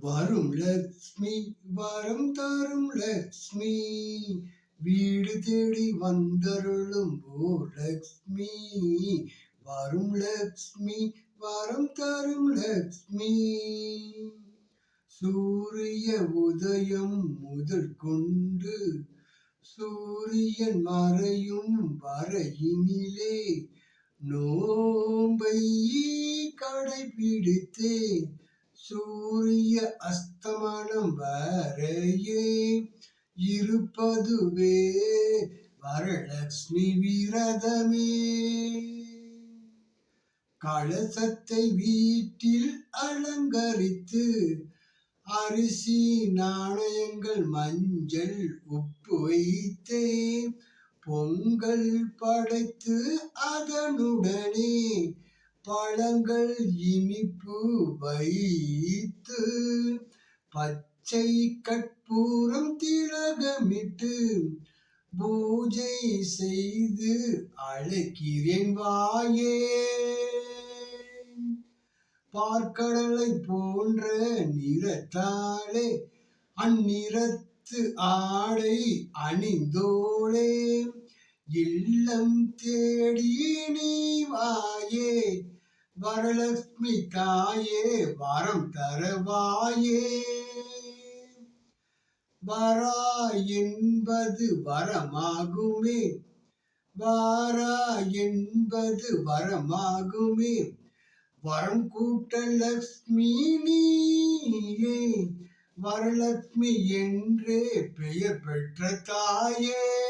வரும் லக்ஷ்மி வரம் தரும் லக்ஷ்மி. வீடு தேடி வந்தருளும் ஓ லக்ஷ்மி. வரும் லக்ஷ்மி வரம் தரும் லக்ஷ்மி. சூரிய உதயம் முதல் கொண்டு சூரியன் மறையும் வரையினிலே. நோம்பை கடைபிடித்தே சூரிய அஸ்தமனம் வரையே இருப்பதுவே வரலட்சுமி விரதமே. கலசத்தை வீட்டில் அலங்கரித்து அரிசி நாணயங்கள் மஞ்சள் உப்பு வைத்தே பொங்கல் படைத்து அதனுடனே பழங்கள் இனிப்பு வைத்து பச்சை கற்பூரம் திலகமிட்டு பூஜை செய்து அழைக்கிறேன் வாயே. பார்க்கடலை போன்ற நிறத்தாலே அந்நிறத்து ஆடை அணிந்தோளே. இல்லம் தேடி நீ வாயே. வரலட்சுமி தாயே வரம் தரவாயே. வரா என்பது வரமாகுமே. வாரா என்பது வரமாகுமே. வரம் கூட்ட லக்ஷ்மி நீயே. வரலட்சுமி என்றே பெயர் பெற்ற தாயே.